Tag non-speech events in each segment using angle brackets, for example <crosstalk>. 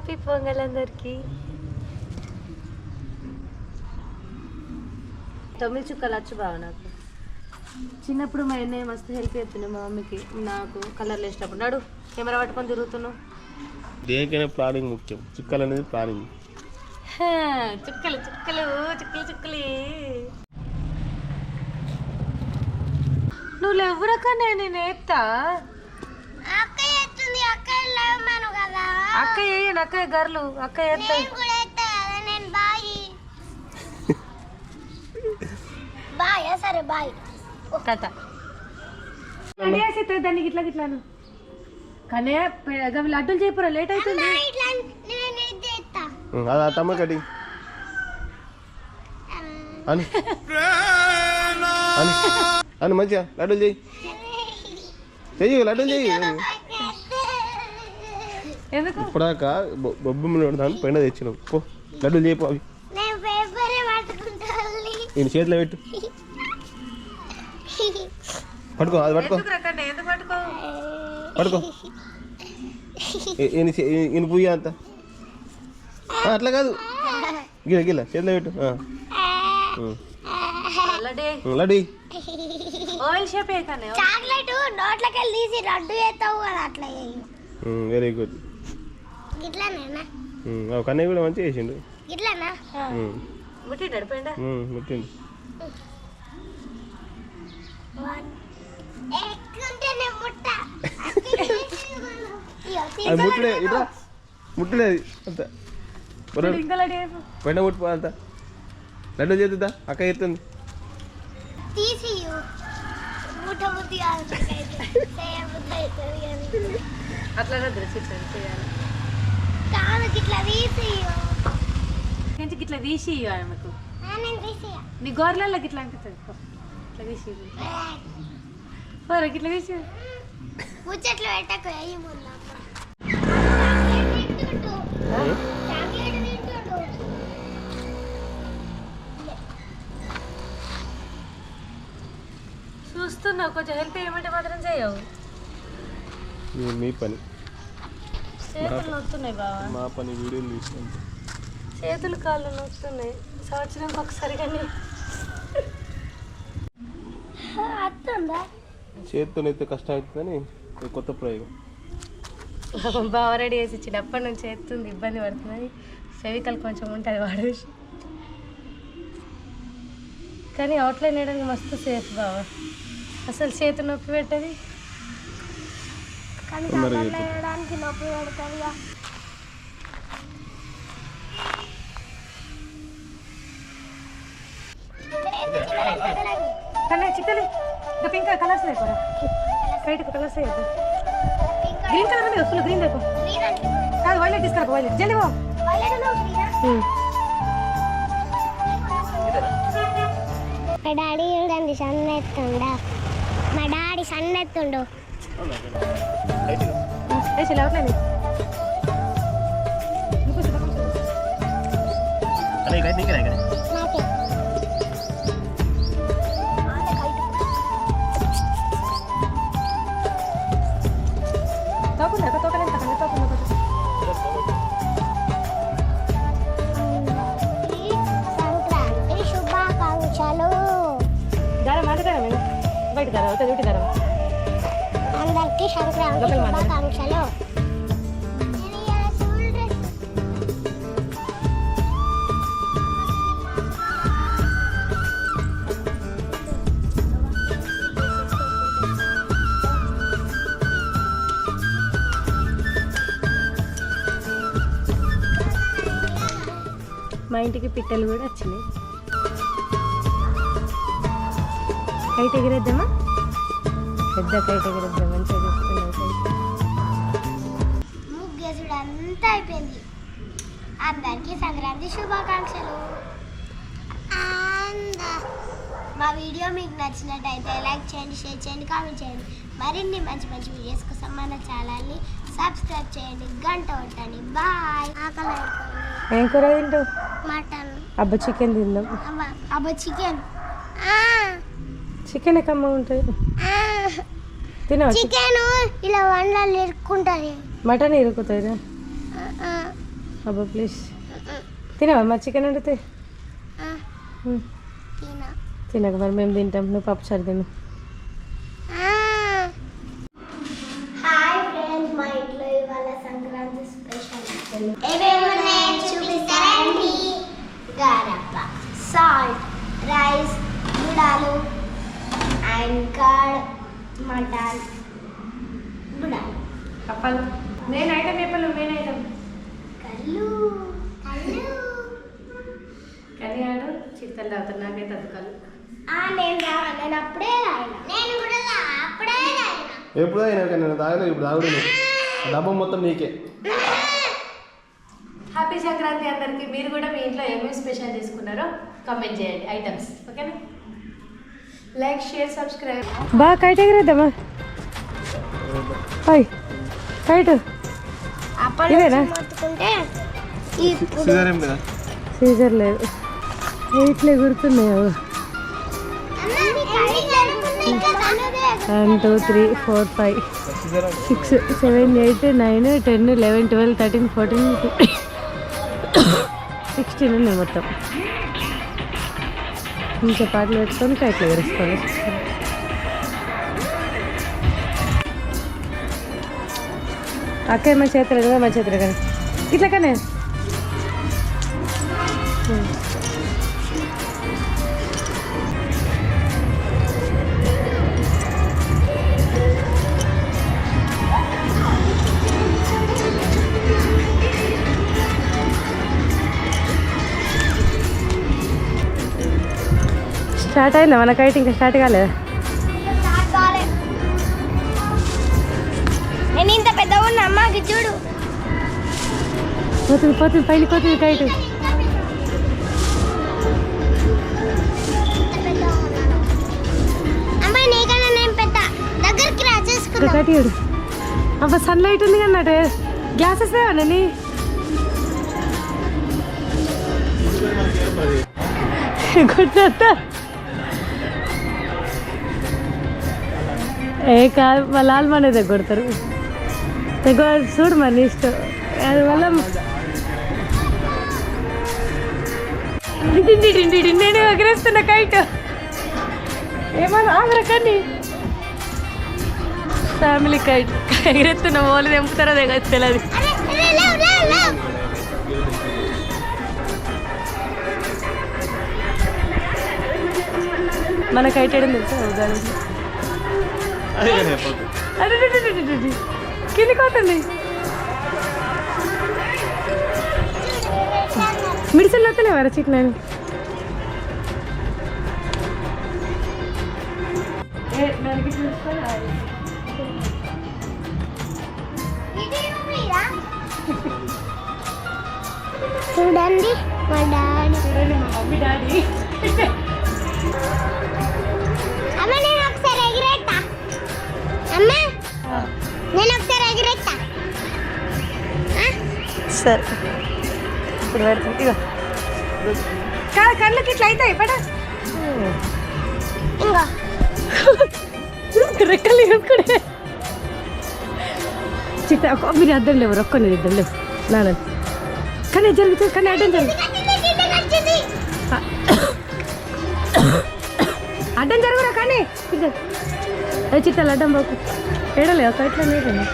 Happy pongal అందరికి. తొమ్మిది చుక్కలు వచ్చు బావ నాకు. చిన్నప్పుడు మా అన్నయ్య మస్తు హెల్ప్ చేస్తున్నాయి మా మమ్మీకి. నాకు కలర్లు వేసినప్పుడు. నాడు కెమెరా పట్టుకొని తిరుగుతున్నావు. దేనికైనా ప్లానింగ్ ముఖ్యం. చుక్కలు అనేది ప్లానింగ్. చుక్కలు చుక్కలు చుక్కలు చుక్కలు. నువ్వు లేవురక నేను నేత్తా అక్క వేయను అక్క గర్లు అక్క వేస్తా నేను కూడా ఎత్తా కదా నేను బాయ్. బాయ్ సరే బాయ్. కథ దానికి ఇట్లా ఇట్లాను కానీ గవి లడ్డూలు చేయపురా లేట్ అవుతుంది. అది ఆ తమ్మ కటి అని. అని. అని మంచిగా లడ్డూలు చెయ్యి <laughs> చెయ్యి లడ్డూలు చెయ్యి. బొ- బొబ్బమ్మలు పెడతాను పెండ తెచ్చినావు. పో లడ్డూలు చేయిపో అవి. నేను చేతిలో పెట్టు. పట్టుకో అది పట్టుకో. పట్టుకో? పడుకో ఈయన పుయ్య అంత. అట్లా కాదు. గిల గిల చేతిలో పెట్టు. లడ్డు. లడ్డు లడ్డు వెరీ గుడ్ ఇట్లానేనా ఉం, ఆ కన్నయ్య కూడా మంచిగా చేసిండు. ఉం, ముట్టిండు ఇయ్యో, అది ముట్టలే ఇట్లా ముట్టలేదు అంత. పెండ ముట్టిపో అంత. లడ్డు చేద్దా అక్క ఎత్తుంది. తీసి. ముట్ట. <laughs> అట్లానే డ్రెస్ చేయాలి కాదు ఇట్లా తీసి ఇయ్యు. నుంచి ఇట్లా తీసి ఆమెకు. నీ గొర్రెలకి ఇట్లా అనిపిస్తుంది. ఇట్లా తీసి. పోరా ఇట్లా తీసి. ముచ్చట్లు పెట్టకు. చూస్తున్నావు కొంచెం హెల్ప్ చేయమంటే మాత్రం చేయవు మీ పని చేతులు నొస్తున్నాయి బావా. మా పని వీడియోలు తీసుకుంటే చేతులు కాళ్ళు నొస్తున్నాయి సంవత్సరానికి ఒకసారి కానీ. అత్తుందా? అయితే కష్టం అవుతుందని ఇది కొత్త ప్రయోగం. బావ రెడీ చేసి ఇచ్చిండు అప్పటి నుంచి ఎత్తుంది ఇబ్బంది పడుతుంది. ఫెవికల్ కొంచెం ఉంటుంది వాడేసి కానీ అవుట్లైన్ వేయడానికి మస్తు సేఫ్ బావ. అసలు చేతి నొప్పి పెట్టది? కానీ తొందరగా కళ్ళల్లో వేయడానికి నొప్పి పెడుతుంది కానీ చిక్కలు. ఇంకా పింక్ కలర్స్ అయిపోరా కైట్ కలర్స్ అయిపో గ్రీన్ కలర్ ఉంది ఫుల్ గ్రీన్ అయిపో కాదు వైలెట్ తీసుకురా వైలెట్ జల్దీ పో. మా డాడీ చూడండి ఎత్తుండా మా డాడీ ఎత్తుండు ऐसे लावत नाही मी काही नाही काय మా ఇంటికి పిట్టలు కూడా వచ్చినాయి కైట్ ఎగిరేద్దామా? పెద్ద కైట్ ఎగిరేద్దాం మంచిగా చూస్తున్నాం ముగ్గేసుడు అంతా అయిపోయింది. అందరికీ సంక్రాంతి శుభాకాంక్షలు. మా వీడియో మీకు నచ్చినట్టయితే లైక్ చేయండి షేర్ చేయండి కామెంట్ చేయండి. మరిన్ని మంచి మంచి వీడియోస్ కోసం మన ఛానల్ని సబ్స్క్రైబ్ చేయండి. గంట కొట్టండి. బాయ్. ఆకలి అయిపోయింది. ఏం కూర తింటావు? మటన్. అబ్బా చికెన్ తిందాం. అబ్బా చికెన్. చికెన్ కమ్మ ఉంటుంది? తినవచ్చు చికెన్? ఇలా వండలు ఇరుక్కుంటుంది. మటన్ ఇరుకుతుంది అబ్బా ప్లీజ్ తినవా మా చికెన్ వండితే? తినక మరి మేము తింటాం. నువ్వు పప్పు చారు తిను హాయ్ ఫ్రెండ్స్ మా ఇంట్లో ఇవాళ సంక్రాంతి స్పెషల్ ఏమేమి ఉన్నాయో చూపిస్తారండి గారప్ప సాల్ట్ రైస్ గుడాలు అండ్ కర్డ్ మటన్ గుడాలు కప్పాలు మెయిన్ ఐటమ్ చెప్పాలి మెయిన్ ఐటమ్ కళ్ళు కళ్ళు కానీ ఆడు చిత్తలు నాకైతే ఆ నేను రా నేను అప్పుడే రాయన? నేను కూడా అప్పుడే రాయన? ఎప్పుడు అయినా కానీ నేను తాగలేదు ఇప్పుడు తాగుడు డబ్బా మొత్తం నీకే. హ్యాపీ సంక్రాంతి అందరికి. మీరు కూడా మీ ఇంట్లో ఏమేమి స్పెషల్ చేసుకున్నారో కామెంట్ చేయండి. ఐటమ్స్ ఓకేనా లైక్ షేర్ సబ్స్క్రైబ్ బాగా కైట్ ఎగిరేద్దామా హాయ్ కైట్ ఇదేనా? సీజర్ లేదు. ఇట్లా ఎగురుతున్నాయి. One two three four five six seven eight nine ten eleven twelve thirteen fourteen sixteen ఉన్నాయి మొత్తం. ఇంకా పాటలు పెట్టుకొని కైట్లు ఎగరేసుకోవాలి అక్క మా చేతులు కదా మా చేతులు కదా. ఇట్లా కానీ. స్టార్ట్ అయిందా? మన కైట్ ఇంకా స్టార్ట్ కాలేదా? నేను ఇంత పెద్ద ఉన్న అమ్మకి చూడు. పోతుంది పోతుంది పైన పోతుంది కైట్. అమ్మాయి నీకన్నా నేను పెద్ద. దగ్గరికి రా ఇక్కడ చేసుకుందాం. కైట్ చూడు అబ్బా సన్ లైట్ ఉంది అన్నట్టు. గ్యాస్ వస్తాయని కొట్టేస్తా ఏ కాదు మా లాల్ మనే దగ్గర కొడతారు చూడు మరి ఇష్టం. అందువల్ల వల్ల డిండి డిండి నేను ఎగరేస్తున్నా కైట్ ఏమన్నా ఆగరకండి ఫ్యామిలీ కైట్ ఎగరెత్తున్నా వాళ్ళు తెంపుతారో దగ్గర తెలియదు అరే మన కైట్ ఏడం తెలుసా అరే రే, రే, రే, రే, రే. కిందికి పోతుంది మిడిసిల్ వస్తలే వర చికెన్ చూడండి మా డాడీ మమ్మీ డాడీ నేను ఒకసారి ఎగిరేస్తా ఆ? సరే. ఇప్పుడు పెడుతుంది ఇగో కాదు కళ్ళకి ఇట్లా అవుతాయి పడ ఇంకో రెక్కలు ఇరుక్కుడే ఒక మీరు అద్దం లేవు రొక్కని ఇద్దం లేవు. నాన్న. కానీ జరుగుతుంది కానీ అడ్డం జరుగు వచ్చింది అడ్డం జరుగురా కానీ? చిట్టాలు అడ్డం బాకు ఏడలే ఒక ఇట్లా నేటండి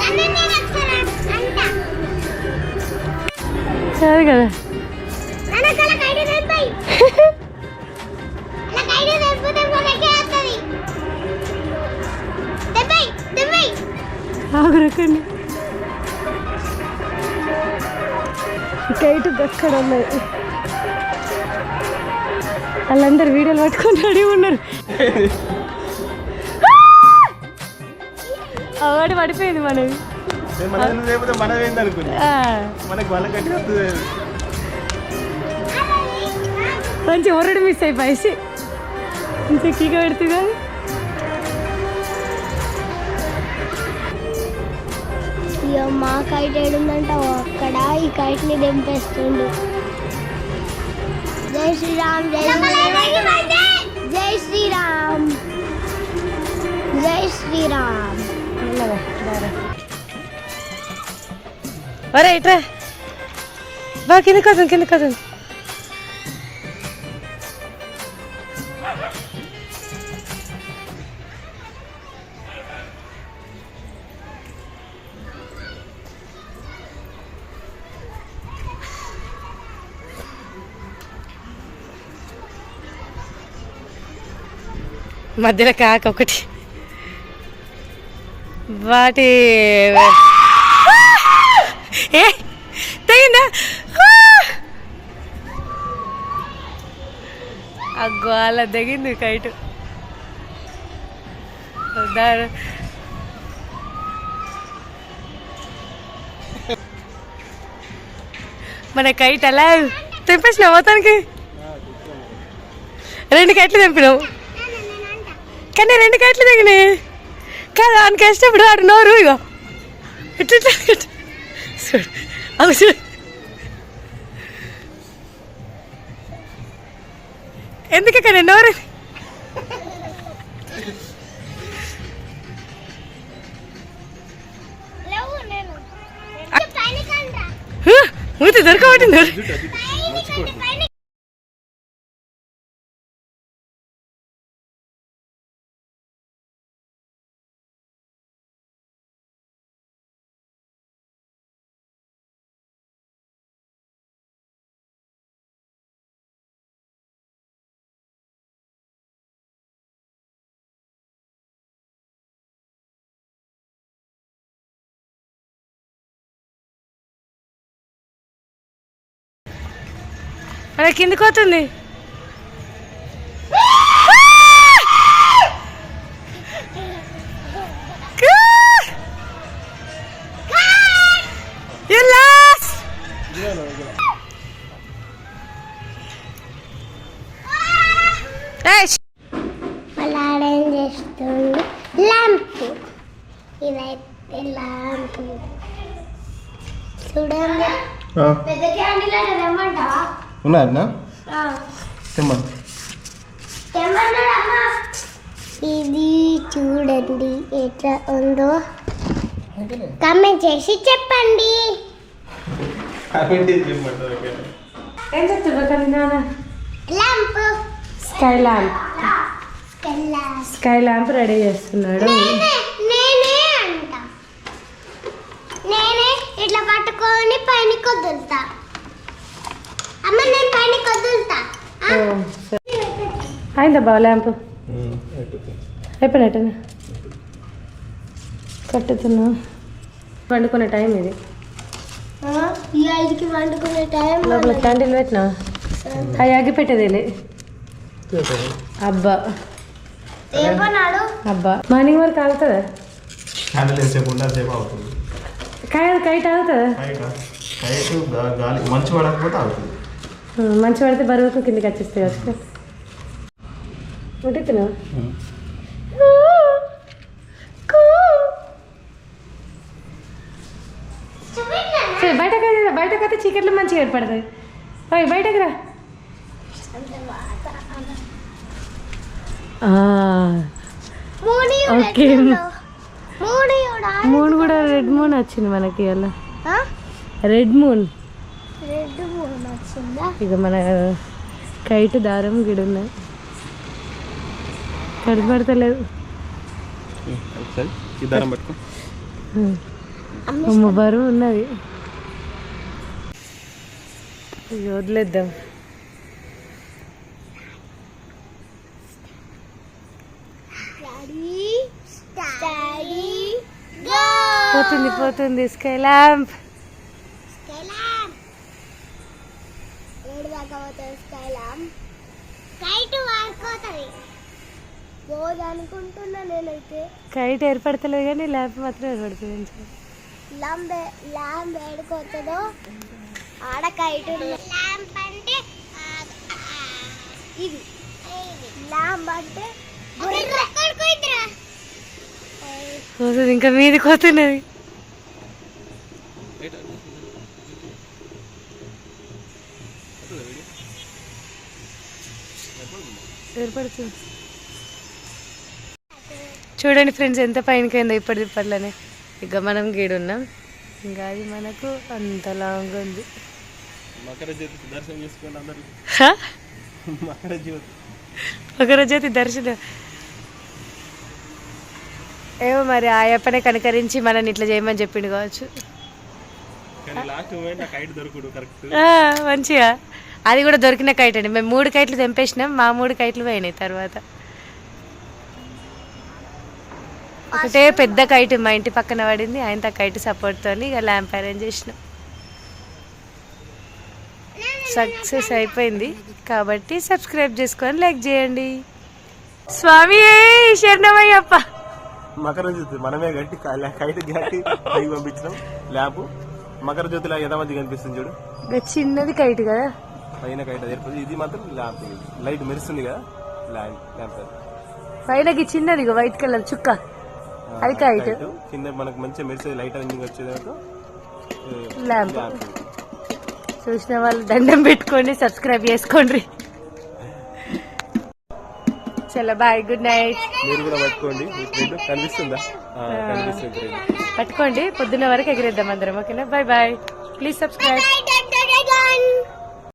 నన్ను అది కదా. నాన్న కల కైడు తెంపాయి వాళ్ళందరూ వీడియోలు పట్టుకొని రెడీ ఉన్నారు. అవాడు పడిపోయింది మనది. మంచి ఒరడు మిస్ అయిపోయి. ఇంత కీక పెడుతుంది మా కైట్ ఏడుందంట అక్కడ ఈ కైట్ని దింపేస్తుండు జై శ్రీరామ్ జై జై శ్రీరామ్. జై శ్రీరామ్. ఒరే ఇట్రా. బా కింద కదం కింద కదం మధ్యలో కాక ఒకటి. వాటి ఏ తెగిందా? అగ్గో అలా తెగింది కైటు. మన కైట్ అలా తెంపేసిన మొత్తానికి రెండు కైట్లు తెంపినావు. కానీ రెండు కైట్లు తెగినాయి కాదు ఆయనకి వేసినప్పుడు ఆడు నోరు ఇగో. ఇట్లా. చూడు అవి చూడు. ఎందుకు కానీ నోరు? మూతి దొరకబట్టింది అలా కిందికి పోతుంది. చేస్తుంది? ల్యాంప్. ఇదైతే ల్యాంప్. చూడండి. పెద్ద క్యాండిల్ అంటే ఉన్నాయన్నా? తెమ్మను. ఇది చూడండి ఎట్లా ఉందో. కమెంట్ చేసి చెప్పండి. ఏం చెప్తున్నా lamp sky lamp sky lamp ready చేస్తున్నాడు. నేనే నేనే అంట. నేనే ఇట్లా పట్టుకొని పైన కొద్దులుతా అమ్మ నేను పైన కొద్దులుతా ఓ, సరే. అయిందా బావ ల్యాంప్? అయిపోయినట్టేనా కట్టుతున్నా. పండుకునే టైం ఇది. ఈ ఐదుకి వండుకునే టైం లోపల క్యాండిల్ పెట్టినా? అవి ఆగి పెట్టేదేలే. అబ్బా. అబ్బా. మార్నింగ్ వరకు ఆగుతుందా హ్యాండిల్ ఎంతసేపు ఉంటే అంతసేపు అవుతుంది కై కైట్ ఆగుతుందా కైట్? గాలి మంచి పడకపోతే అవుతుంది ఉం, మంచి పడితే బరువుకు కిందకి వచ్చేస్తాయి వచ్చి ఉంటే తిను. సరే బయటకు బయటకు వస్తే చీకట్లు మంచిగా ఏర్పడుతుంది ఓయ్ బయటకు రా. ఓకే. మూన్ కూడా రెడ్ మూన్ వచ్చింది మనకి అలా రెడ్ మూన్. ఇక మన కైట్ దారం దారం పట్టుకో. అమ్మ బరువు ఉన్నది. వదిలేద్దాం. పోతుంది పోతుంది sky lamp sky lamp sky lamp kite వాడుకోతుంది. పోదు అనుకుంటున్నా నేనైతే. కైట్ ఏర్పడతలేదు కానీ ల్యాంప్ మాత్రం ఏర్పడుతుంది. ల్యాంబ్ ల్యాంబ్ ఏడుకొస్తుందో ఆడ కైట్ ల్యాంప్ అంటే ఇది. ల్యాంబ్ అంటే పోతుంది ఇంకా మీదికి పోతున్నది. ఏర్పడుతుంది. చూడండి ఫ్రెండ్స్ ఎంత పైనకైందో ఇప్పటి ఇప్పట్లోనే. ఇక మనం గీడున్నాం. ఇంకా అది మనకు అంత లాంగ్ ఉంది. మకర జ్యోతి. దర్శనం. ఏమో మరి ఆ అప్పనే కనుకరించి మనని ఇట్లా చేయమని చెప్పిండు కావచ్చు. మంచిగా. అది కూడా దొరికిన కైట్ అండి. మేము మూడు కైట్లు తెంపేసినాం మా మూడు కైట్లు పోయినాయి తర్వాత. ఒకటే పెద్ద కైట్ మా ఇంటి పక్కన పడింది ఆయన కైట్ సపోర్ట్తో ఇక ల్యాంప్ అరేంజ్ చేసినాం. సక్సెస్ అయిపోయింది. కాబట్టి సబ్స్క్రైబ్ చేసుకొని లైక్ చేయండి. స్వామి శరణమయ్యప్ప! మకర జ్యోతి మనమే గట్టి కైట్ గట్టి పైకి పంపించినాం. ల్యాబ్ మకర జ్యోతిలో ఎంతమంది కనిపిస్తుంది చూడు? చిన్నది కైట్ కదా. పైన కైట్ ఏర్పడి ఇది మాత్రం ల్యాంప్ లైట్ మెరుస్తుంది కదా ల్యాంప్ ల్యాంప్. పైనకి చిన్నది వైట్ కలర్ చుక్క. అది kite. కింద మనకు మంచిగా మెరిసే లైట్ అరేంజింగ్ వచ్చేదాకా ల్యాంప్. చూసిన వాళ్ళు దండం పెట్టుకోండి సబ్స్క్రైబ్ చేసుకోండి. చలో బాయ్ గుడ్ నైట్. మీరు కూడా పట్టుకోండి కనిపిస్తుందా. పట్టుకోండి పొద్దున్న వరకు ఎగిరేద్దాం అందరం ఓకేనా? Bye bye. Please subscribe